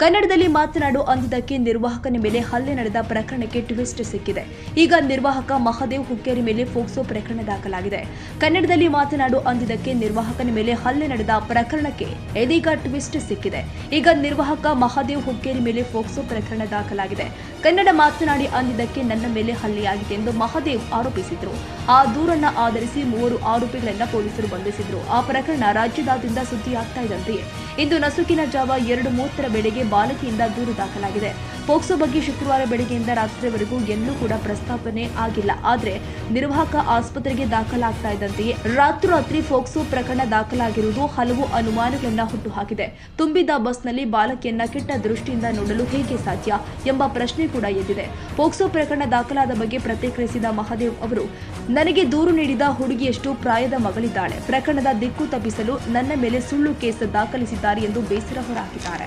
ಕನ್ನಡದಲ್ಲಿ ಮಾತನಾಡು ಅಂದಿದ್ದಕ್ಕೆ ನಿರ್ವಾಹಕನ ಮೇಲೆ ಹಲ್ಲೆ ನಡೆದ ಪ್ರಕರಣಕ್ಕೆ ಟ್ವಿಸ್ಟ್ ಸಿಕ್ಕಿದೆ. ಈಗ ನಿರ್ವಾಹಕ ಮಹದೇವ್ ಹುಕ್ಕೇರಿ ಮೇಲೆ ಫೋಕ್ಸೋ ಪ್ರಕರಣ ದಾಖಲಾಗಿದೆ. ಕನ್ನಡದಲ್ಲಿ ಮಾತನಾಡು ಅಂದಿದ್ದಕ್ಕೆ ನಿರ್ವಾಹಕನ ಮೇಲೆ ಹಲ್ಲೆ ನಡೆದ ಪ್ರಕರಣಕ್ಕೆ ಇದೀಗ ಟ್ವಿಸ್ಟ್ ಸಿಕ್ಕಿದೆ. ಈಗ ನಿರ್ವಾಹಕ ಮಹಾದೇವ್ ಹುಕ್ಕೇರಿ ಮೇಲೆ ಫೋಕ್ಸೋ ಪ್ರಕರಣ ದಾಖಲಾಗಿದೆ. ಕನ್ನಡ ಮಾತನಾಡಿ ಅಂದಿದ್ದಕ್ಕೆ ನನ್ನ ಮೇಲೆ ಹಲ್ಲೆಯಾಗಿದೆ ಎಂದು ಮಹಾದೇವ್ ಆರೋಪಿಸಿದ್ರು. ಆ ದೂರನ್ನ ಆಧರಿಸಿ ಮೂವರು ಆರೋಪಿಗಳನ್ನ ಪೊಲೀಸರು ಬಂಧಿಸಿದ್ರು. ಆ ಪ್ರಕರಣ ರಾಜ್ಯದಾದ್ಯಂತ ಸುದ್ದಿಯಾಗ್ತಾ ಇದ್ದಂತೆಯೇ. ಇಂದು ನಸುಕಿನ ಜಾವ ಎರಡು ಮೂವತ್ತರ ವೇಳೆಗೆ ಬಾಲಕಿಯಿಂದ ದೂರು ದಾಖಲಾಗಿದೆ. ಪೋಕ್ಸೋ ಬಗ್ಗೆ ಶುಕ್ರವಾರ ಬೆಳಗ್ಗೆಯಿಂದ ರಾತ್ರಿವರೆಗೂ ಎಲ್ಲೂ ಕೂಡ ಪ್ರಸ್ತಾಪನೆ ಆಗಿಲ್ಲ. ಆದರೆ ನಿರ್ವಾಹಕ ಆಸ್ಪತ್ರೆಗೆ ದಾಖಲಾಗ್ತಾ ಇದ್ದಂತೆಯೇ ರಾತ್ರೋರಾತ್ರಿ ಫೋಕ್ಸೋ ಪ್ರಕರಣ ದಾಖಲಾಗಿರುವುದು ಹಲವು ಅನುಮಾನಗಳನ್ನ ಹುಟ್ಟುಹಾಕಿದೆ. ತುಂಬಿದ ಬಸ್ನಲ್ಲಿ ಬಾಲಕಿಯನ್ನ ಕೆಟ್ಟ ದೃಷ್ಟಿಯಿಂದ ನೋಡಲು ಹೇಗೆ ಸಾಧ್ಯ ಎಂಬ ಪ್ರಶ್ನೆ ಕೂಡ ಎದ್ದಿದೆ. ಪೋಕ್ಸೋ ಪ್ರಕರಣ ದಾಖಲಾದ ಬಗ್ಗೆ ಪ್ರತಿಕ್ರಿಯಿಸಿದ ಮಹಾದೇವ್ ಅವರು, ನನಗೆ ದೂರು ನೀಡಿದ ಹುಡುಗಿಯಷ್ಟು ಪ್ರಾಯದ ಮಗಳಿದ್ದಾಳೆ. ಪ್ರಕರಣದ ದಿಕ್ಕು ತಪ್ಪಿಸಲು ನನ್ನ ಮೇಲೆ ಸುಳ್ಳು ಕೇಸ್ ದಾಖಲಿಸಿದ್ದಾರೆ ಎಂದು ಬೇಸರ ಹೊರಹಾಕಿದ್ದಾರೆ